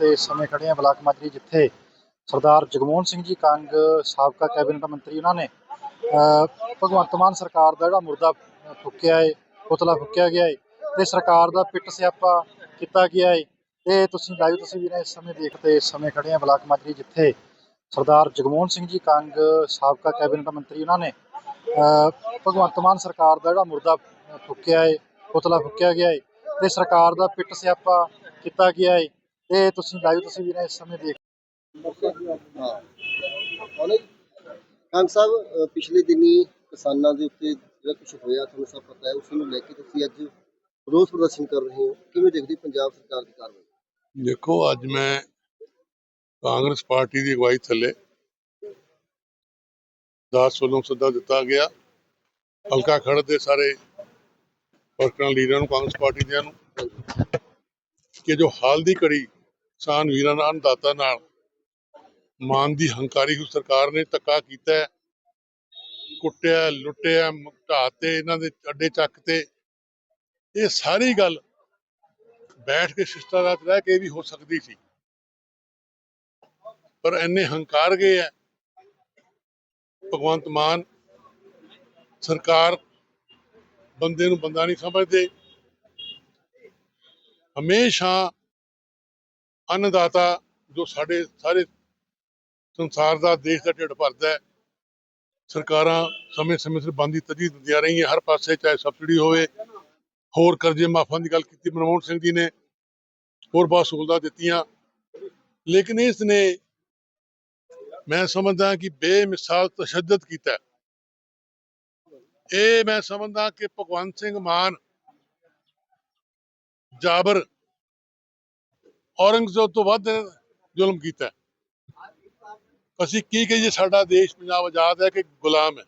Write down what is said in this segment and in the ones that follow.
ਤੇ ਇਸ ਸਮੇਂ ਖੜੇ ਹਾਂ ਬਲਾਕ ਮਾਜਰੀ, ਜਿੱਥੇ ਸਰਦਾਰ ਜਗਮੋਹਨ ਸਿੰਘ ਜੀ, ਕੰਗ ਸਾਬਕਾ ਕੈਬਨਿਟ ਮੰਤਰੀ ਉਹਨਾਂ ਨੇ ਭਗਵੰਤ ਮਾਨ ਸਰਕਾਰ ਦਾ ਜਿਹੜਾ ਮੁਰਦਾ ਫੁੱਕਿਆ ਹੈ ਪੁਤਲਾ ਫੁੱਕਿਆ ਗਿਆ ਏ, ਤੇ ਸਰਕਾਰ ਦਾ ਪਿੱਟ ਸਿਆਪਾ ਕੀਤਾ ਗਿਆ ਏ। ਤੇ ਤੁਸੀਂ ਲਾਈਵ ਤਸਵੀਰਾਂ ਇਸ ਸਮੇਂ ਦੇਖਦੇ, ਇਸ ਸਮੇਂ ਖੜੇ ਹਾਂ ਬਲਾਕ ਮਾਜਰੀ, ਜਿੱਥੇ ਸਰਦਾਰ ਜਗਮੋਹਨ ਸਿੰਘ ਜੀ, ਕੰਗ ਸਾਬਕਾ ਕੈਬਨਿਟ ਮੰਤਰੀ ਉਹਨਾਂ ਨੇ ਭਗਵੰਤ ਮਾਨ ਸਰਕਾਰ ਦਾ ਜਿਹੜਾ ਮੁਰਦਾ ਫੁੱਕਿਆ ਏ, ਪੁਤਲਾ ਫੁੱਕਿਆ ਗਿਆ ਏ, ਤੇ ਸਰਕਾਰ ਦਾ ਪਿੱਟ ਸਿਆਪਾ ਕੀਤਾ ਗਿਆ ਏ। ਤੇ ਤੁਸੀਂ ਲਾਈਵ ਤਸਵੀਰਾਂ ਇਸ ਸਮੇਂ ਦੇਖ ਸਾਹਿਬ ਪਿਛਲੇ ਦਿਨੀ ਕਿਸਾਨਾਂ ਦੇ ਉੱਤੇ ਜਿਹੜਾ ਕੁਝ ਹੋਇਆ ਤੁਹਾਨੂੰ ਸਭ ਪਤਾ ਹੈ ਉਸ ਨੂੰ ਲੈ ਕੇ ਤੁਸੀਂ ਅੱਜ ਰੋਸ ਪ੍ਰਦਰਸ਼ਨ ਕਰ ਰਹੇ ਹੋ। ਕਿਵੇਂ ਦੇਖਦੇ ਪੰਜਾਬ ਸਰਕਾਰ ਦੀ ਕਾਰਵਾਈ? ਦੇਖੋ ਅੱਜ ਮੈਂ ਕਾਂਗਰਸ ਪਾਰਟੀ ਦੀ ਅਗਵਾਈ ਥੱਲੇ ਦਾਸ ਵੱਲੋਂ ਸੱਦਾ ਦਿੱਤਾ ਗਿਆ। ਹਲਕਾ ਖੜ ਦੇ ਸਾਰੇ ਵਰਕਰਾਂ ਲੀਡਰਾਂ ਨੂੰ ਕਾਂਗਰਸ ਪਾਰਟੀ ਦਿਆਂ ਨੂੰ ਕਿ ਜੋ ਹਾਲ ਦੀ ਘੜੀ ਕਿਸਾਨ ਵੀਰਾਂ ਨਾਲ ਅੰਨਦਾਤਾ ਨਾਲ ਮਾਨ ਦੀ ਹੰਕਾਰੀ ਹੁ ਸਰਕਾਰ ਨੇ ਧੱਕਾ ਕੀਤਾ ਹੈ। ਕੁੱਟਿਆ, ਲੁੱਟਿਆ ਢਾਤੇ ਇਹਨਾਂ ਦੇ ਅੱਡੇ ਚੱਕ ਤੇ। ਇਹ ਸਾਰੀ ਗੱਲ ਬੈਠ ਕੇ ਸ਼ਿਸ਼ਟਾਚਾਰ ਰਹਿ ਕੇ ਵੀ ਹੋ ਸਕਦੀ ਸੀ। ਪਰ ਇੰਨੇ ਹੰਕਾਰ ਗਏ ਹੈ। ਭਗਵੰਤ ਮਾਨ ਸਰਕਾਰ ਬੰਦੇ ਨੂੰ ਬੰਦਾ ਨਹੀਂ ਸਮਝਦੇ। ਹਮੇਸ਼ਾ ਅੰਨਦਾਤਾ ਜੋ ਸਾਡੇ ਸਾਰੇ ਸੰਸਾਰ ਦਾ, ਦੇਸ਼ ਦਾ ਢਿੱਡ ਭਰਦਾ ਹੈ, ਸਰਕਾਰਾਂ ਸਮੇਂ-ਸਮੇਂ ਸਿਰ ਬੰਦੀ ਤਜੀ ਦਿੰਦੀਆਂ ਰਹੀਆਂ, ਹਰ ਪਾਸੇ ਚਾਹੇ ਸਬਸਿਡੀ ਹੋਵੇ, ਹੋਰ ਕਰਜ਼ੇ ਮਾਫਾਂ ਦੀ ਗੱਲ ਕੀਤੀ, ਮਨਮੋਹਨ ਸਿੰਘ ਜੀ ਨੇ ਹੋਰ ਬਹੁਤ ਸਹੂਲਤਾਂ ਦਿੱਤੀਆਂ। ਲੇਕਿਨ ਇਸ ਨੇ ਮੈਂ ਸਮਝਦਾ ਕਿ ਬੇਮਿਸਾਲ ਤਸ਼ੱਦਦ ਕੀਤਾ। ਇਹ ਮੈਂ ਸਮਝਦਾ ਕਿ ਭਗਵੰਤ ਸਿੰਘ ਮਾਨ ਜਾਬਰ ਔਰੰਗਜ਼ੇਬ ਤੋਂ ਵੱਧ ਜ਼ੁਲਮ ਕੀਤਾ ਹੈ। ਅਸੀਂ ਕੀ ਕਹੀਏ ਸਾਡਾ ਦੇਸ਼ ਪੰਜਾਬ ਆਜ਼ਾਦ ਹੈ ਕਿ ਗੁਲਾਮ ਹੈ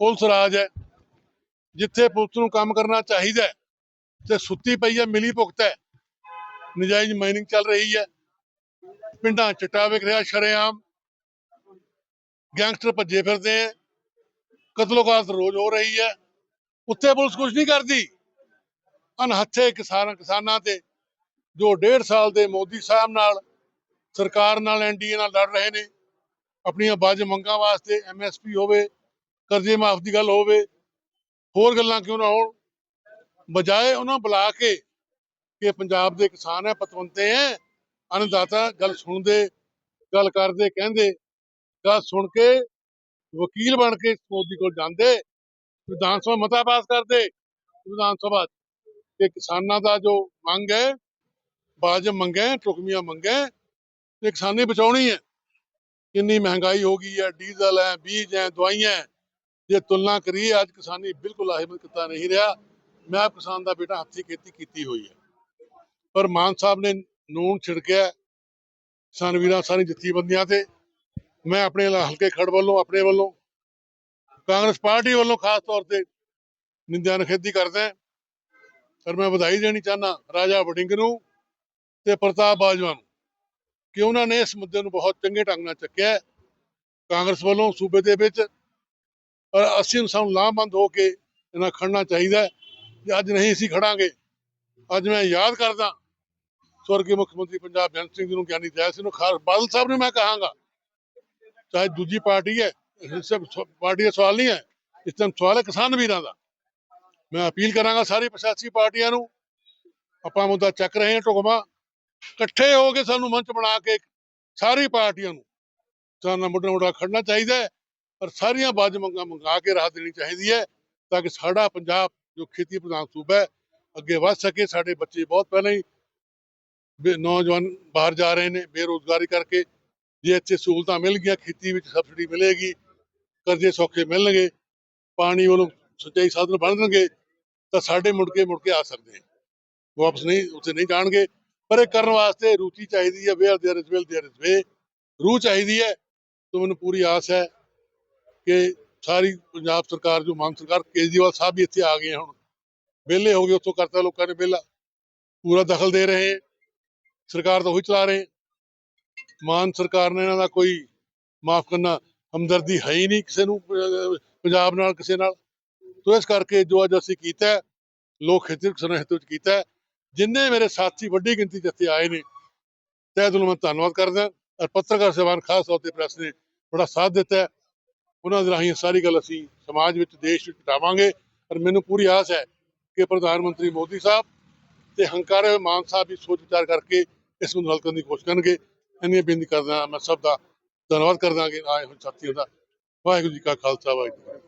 ਪੁਲਿਸ ਰਾਜ ਹੈ ਜਿੱਥੇ ਪੁਲਿਸ ਨੂੰ ਕੰਮ ਕਰਨਾ ਚਾਹੀਦਾ ਹੈ ਤੇ ਸੁੱਤੀ ਪਈ ਹੈ ਮਿਲੀ ਭੁਗਤ ਹੈ ਨਜਾਇਜ਼ ਮਾਈਨਿੰਗ ਚੱਲ ਰਹੀ ਹੈ ਪਿੰਡਾਂ 'ਚ ਚਿੱਟਾ ਵਿਕ ਰਿਹਾ ਸ਼ਰੇਆਮ ਗੈਂਗਸਟਰ ਭੱਜੇ ਫਿਰਦੇ ਹੈ ਕਤਲੋਗਾਤ ਰੋਜ਼ ਹੋ ਰਹੀ ਹੈ ਉੱਥੇ ਪੁਲਿਸ ਕੁਝ ਨਹੀਂ ਕਰਦੀ ਅਨਹੱਥੇ ਕਿਸਾਨ ਕਿਸਾਨਾਂ ਤੇ ਜੋ ਡੇਢ ਸਾਲ ਦੇ ਮੋਦੀ ਸਾਹਿਬ ਨਾਲ, ਸਰਕਾਰ ਨਾਲ ਐਨਡੀਏ ਨਾਲ ਲੜ ਰਹੇ ਨੇ, ਆਪਣੀਆਂ ਬਾਜ ਮੰਗਾਂ ਵਾਸਤੇ ਐਮਐਸਪੀ ਹੋਵੇ, ਕਰਜ਼ੇ ਮਾਫ ਦੀ ਗੱਲ ਹੋਵੇ, ਹੋਰ ਗੱਲਾਂ ਕਿਉਂ ਨਾ ਹੋਣ? ਬਜਾਏ ਉਹਨਾਂ ਬੁਲਾ ਕੇ ਕਿ ਪੰਜਾਬ ਦੇ ਕਿਸਾਨ ਹੈ, ਪਤਵੰਤੇ ਹੈ, ਅਨਦਾਤਾ ਗੱਲ ਸੁਣਦੇ, ਗੱਲ ਕਰਦੇ, ਕਹਿੰਦੇ, ਗੱਲ ਸੁਣ ਕੇ ਵਕੀਲ ਬਣ ਕੇ ਮੋਦੀ ਕੋਲ ਜਾਂਦੇ, ਵਿਧਾਨ ਸਭਾ ਮਤਾ ਪਾਸ ਕਰਦੇ, ਵਿਧਾਨ ਸਭਾ 'ਚ। ਕਿਸਾਨਾਂ ਦਾ ਜੋ ਮੰਗ ਹੈ ਬਾਜ ਮੰਗੇ, ਟੁਕਮੀਆਂ ਮੰਗੇ ਤੇ ਕਿਸਾਨੀ ਬਚਾਉਣੀ ਹੈ। ਕਿੰਨੀ ਮਹਿੰਗਾਈ ਹੋ ਗਈ ਹੈ, ਡੀਜ਼ਲ ਹੈ, ਬੀਜ ਹੈ, ਦਵਾਈਆਂ ਜੇ ਤੁਲਨਾ ਕਰੀਏ, ਅੱਜ ਕਿਸਾਨੀ ਬਿਲਕੁਲ ਆਹਿਮਤ ਕਿੱਤਾ ਨਹੀਂ ਰਿਹਾ। ਮੈਂ ਆਪ ਕਿਸਾਨ ਦਾ ਬੇਟਾ ਹੱਥੀ ਖੇਤੀ ਕੀਤੀ ਹੋਈ ਹੈ। ਪਰ ਮਾਨ ਸਾਹਿਬ ਨੇ ਨੂਨ ਛਿੜਕਿਆ ਕਿਸਾਨ ਵੀਰਾਂ ਸਾਰੀ ਜਥੇਬੰਦੀਆਂ ਤੇ। ਮੈਂ ਆਪਣੇ ਹਲਕੇ ਖੜ ਵੱਲੋਂ, ਆਪਣੇ ਵੱਲੋਂ, ਕਾਂਗਰਸ ਪਾਰਟੀ ਵੱਲੋਂ ਖਾਸ ਤੌਰ ਤੇ ਨਿੰਦਿਆ ਨਿਖੇਧੀ ਕਰਦਾ ਪਰ ਮੈਂ ਵਧਾਈ ਦੇਣੀ ਚਾਹਨਾ ਰਾਜਾ ਵੜਿੰਗ ਨੂੰ। ਤੇ ਪ੍ਰਤਾਪ ਬਾਜਵਾ ਨੂੰ ਕਿ ਉਹਨਾਂ ਨੇ ਇਸ ਮੁੱਦੇ ਨੂੰ ਬਹੁਤ ਚੰਗੇ ਢੰਗ ਨਾਲ ਚੱਕਿਆ ਕਾਂਗਰਸ ਵੱਲੋਂ ਸੂਬੇ ਦੇ ਵਿੱਚ ਪਰ ਅਸੀਂ ਸਾਨੂੰ ਲਾਹਬੰਦ ਹੋ ਕੇ ਇਹਨਾਂ ਖੜਨਾ ਚਾਹੀਦਾ ਹੈ। ਅੱਜ ਨਹੀਂ ਅਸੀਂ ਖੜਾਂਗੇ, ਅੱਜ ਮੈਂ ਯਾਦ ਕਰਦਾ ਸਵਰਗੀ ਮੁੱਖ ਮੰਤਰੀ ਪੰਜਾਬ ਬੇਅੰਤ ਸਿੰਘ ਜੀ ਨੂੰ ਗਿਆਨੀ ਦਇਆ ਸਿੰਘ ਨੂੰ, ਖਾਸ ਬਾਦਲ ਸਾਹਿਬ ਨੂੰ ਮੈਂ ਕਹਾਂਗਾ, ਚਾਹੇ ਦੂਜੀ ਪਾਰਟੀ ਹੈ, ਇਸ ਪਾਰਟੀ ਦਾ ਸਵਾਲ ਨਹੀਂ ਹੈ, ਇਸ ਟਾਈਮ ਸਵਾਲ ਹੈ ਕਿਸਾਨ ਵੀਰਾਂ ਦਾ। ਮੈਂ ਅਪੀਲ ਕਰਾਂਗਾ ਸਾਰੀ ਪ੍ਰਸ਼ਾਸਕੀ ਪਾਰਟੀਆਂ ਨੂੰ, ਆਪਾਂ ਮੁੱਦਾ ਚੱਕ ਰਹੇ ਹਾਂ ਢੁਕਮਾ ਇਕੱਠੇ ਹੋ ਕੇ ਸਾਨੂੰ ਮੰਚ ਬਣਾ ਕੇ ਸਾਰੀ ਪਾਰਟੀਆਂ ਨੂੰ ਕਿਸਾਨਾਂ ਮੁੱਢਾ ਮੁੱਢਾ ਖੜਨਾ ਚਾਹੀਦਾ ਹੈ, ਪਰ ਸਾਰੀਆਂ ਬਾਜ ਮੰਗਾਂ ਮੰਗਾ ਕੇ ਰਾਹ ਦੇਣੀ ਚਾਹੀਦੀ ਹੈ ਤਾਂ ਕਿ ਸਾਡਾ ਪੰਜਾਬ ਜੋ ਖੇਤੀ ਪ੍ਰਧਾਨ ਸੂਬਾ ਹੈ, ਅੱਗੇ ਵੱਧ ਸਕੇ। ਸਾਡੇ ਬੱਚੇ ਬਹੁਤ ਪਹਿਲਾਂ ਹੀ ਨੌਜਵਾਨ ਬਾਹਰ ਜਾ ਰਹੇ ਨੇ, ਬੇਰੋਜ਼ਗਾਰੀ ਕਰਕੇ ਜੇ ਇੱਥੇ ਸਹੂਲਤਾਂ ਮਿਲ ਗਈਆਂ, ਖੇਤੀ ਵਿੱਚ ਸਬਸਿਡੀ ਮਿਲੇਗੀ, ਕਰਜ਼ੇ ਸੌਖੇ ਮਿਲਣਗੇ, ਪਾਣੀ ਵੱਲੋਂ ਸਿੰਚਾਈ ਸਾਧਨ ਬਣਨਗੇ ਤਾਂ ਸਾਡੇ ਮੁੜ ਕੇ ਮੁੜ ਕੇ ਆ ਸਕਦੇ ਵਾਪਸ ਨਹੀਂ, ਉੱਥੇ ਨਹੀਂ ਜਾਣਗੇ। ਪਰ ਇਹ ਕਰਨ ਵਾਸਤੇ ਰੁਚੀ ਚਾਹੀਦੀ ਹੈ where there is will there is way. ਰੂਹ ਚਾਹੀਦੀ ਹੈ। ਤਾਂ ਮੈਨੂੰ ਪੂਰੀ ਆਸ ਹੈ ਕਿ ਸਾਰੀ ਪੰਜਾਬ ਸਰਕਾਰ, ਜੋ ਮਾਨ ਸਰਕਾਰ, ਕੇਜਰੀਵਾਲ ਸਾਹਿਬ ਵੀ ਇੱਥੇ ਆ ਗਏ ਹੁਣ। ਵਿਹਲੇ ਹੋ ਗਏ, ਉੱਥੋਂ ਕਰਤਾ ਲੋਕਾਂ ਨੇ ਵਿਹਲਾ। ਪੂਰਾ ਦਖਲ ਦੇ ਰਹੇ ਸਰਕਾਰ ਤਾਂ ਉਹੀ ਚਲਾ ਰਹੇ ਮਾਨ ਸਰਕਾਰ ਨੇ ਇਹਨਾਂ ਦਾ ਕੋਈ ਮਾਫ ਕਰਨਾ ਹਮਦਰਦੀ ਹੈ ਹੀ ਨਹੀਂ ਕਿਸੇ ਨੂੰ, ਪੰਜਾਬ ਨਾਲ, ਕਿਸੇ ਨਾਲ। ਤੋ ਇਸ ਕਰਕੇ ਜੋ ਅੱਜ ਅਸੀਂ ਕੀਤਾ ਲੋਕ ਖੇਤੀ ਕਿਸਾਨਾਂ ਵਿੱਚ ਕੀਤਾ ਜਿੰਨੇ ਮੇਰੇ ਸਾਥੀ ਵੱਡੀ ਗਿਣਤੀ 'ਚ ਇੱਥੇ ਆਏ ਨੇ, ਤਹਿ ਦਿਲੋਂ ਮੈਂ ਧੰਨਵਾਦ ਕਰਦਾ ਔਰ ਪੱਤਰਕਾਰ ਸਹਿਬਾਨ ਖਾਸ ਤੌਰ ਤੇ ਪ੍ਰੈਸ ਨੇ ਬੜਾ ਸਾਥ ਦਿੱਤਾ ਉਹਨਾਂ ਦੇ ਰਾਹੀਂ ਸਾਰੀ ਗੱਲ ਅਸੀਂ ਸਮਾਜ ਵਿੱਚ, ਦੇਸ਼ ਵਿੱਚ ਪਠਾਵਾਂਗੇ ਔਰ ਮੈਨੂੰ ਪੂਰੀ ਆਸ ਹੈ ਕਿ ਪ੍ਰਧਾਨ ਮੰਤਰੀ ਮੋਦੀ ਸਾਹਿਬ ਤੇ ਹੰਕਾਰੇ ਹੋਏ ਮਾਨ ਸਾਹਿਬ ਵੀ ਸੋਚ ਵਿਚਾਰ ਕਰਕੇ ਇਸ ਨੂੰ ਹੱਲ ਕਰਨ ਦੀ ਕੋਸ਼ਿਸ਼ ਕਰਨਗੇ। ਇੰਨੀ ਬੇਨਤੀ ਕਰਦਾ ਮੈਂ ਸਭ ਦਾ ਧੰਨਵਾਦ ਕਰਦਾ ਕਿ ਆਏ ਹੋਏ ਸਾਥੀਆਂ ਦਾ। ਵਾਹਿਗੁਰੂ ਜੀ ਕਾ ਖਾਲਸਾ, ਵਾਹਿਗੁਰੂ ਜੀ